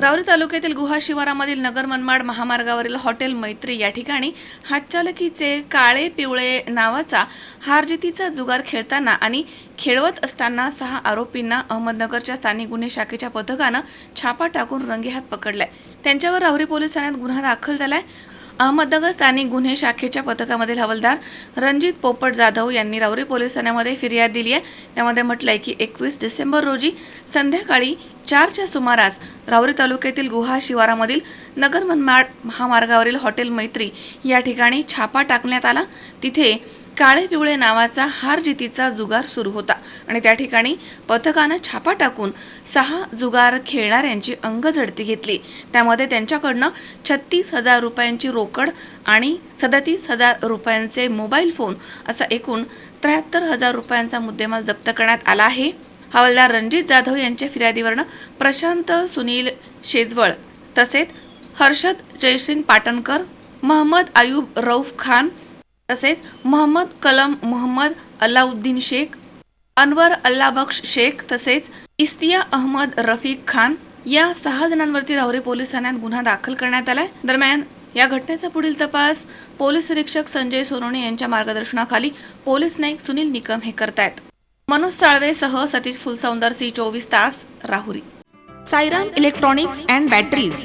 रावरी तालुक्यातील गुहा शिवारामधील नगर मनमाड महामार्गावरील हॉटेल मैत्री या ठिकाणी हातचालकीचे काळे पिवळे नावाचा हारजितीचा जुगार खेळताना आणि खेळवत असताना सहा आरोपींना अहमदनगरच्या स्थानिक गुन्हे शाखेच्या पथकानं छापा टाकून रंगेहात पकडलाय. त्यांच्यावर रावरी पोलीस ठाण्यात गुन्हा दाखल झालाय. अहमदनगर स्थानिक गुन्हे शाखेच्या पथकामधील हवालदार रणजित पोपट जाधव यांनी रावरी पोलीस ठाण्यामध्ये फिर्याद दिली आहे. त्यामध्ये म्हटलंय की एकवीस डिसेंबर रोजी संध्याकाळी चारच्या सुमारास रावरी तालुक्यातील गुहा शिवारामधील नगर मनमाड महामार्गावरील हॉटेल मैत्री या ठिकाणी छापा टाकण्यात आला. तिथे काळे पिवळे नावाचा हार जितीचा जुगार सुरू होता. आणि त्या ठिकाणी पथकानं छापा टाकून सहा जुगार खेळणाऱ्यांची अंग झडती घेतली. त्यामध्ये त्यांच्याकडनं छत्तीस हजार रुपयांची रोकड आणि सदतीस हजार रुपयांचे मोबाईल फोन असा एकूण त्र्याहत्तर हजार रुपयांचा मुद्देमाल जप्त करण्यात आला आहे. हवालदार रणजित जाधव यांच्या फिर्यादीवरनं प्रशांत सुनील शेजवळ तसेच हर्षद जयसिंग पाटणकर महम्मद आयुब रौफ खान तसेच मोहम्मद कलम मोहम्मद अल्लाउद्दीन शेख अनवर अल्लाबक्ष शेख तसेच इस्तिया अहमद रफीक खान या सहा जणांवरती राहुरी पोलीस ठाण्यात गुन्हा दाखल करण्यात आलाय. दरम्यान या घटनेचा पुढील तपास पोलीस निरीक्षक संजय सोनवणे यांच्या मार्गदर्शनाखाली पोलीस नाईक सुनील निकम हे करतायत. मनोज साळवेसह सतीश फुलसौंदर सी चोवीस तास Rahuri. Sairam electronics and batteries.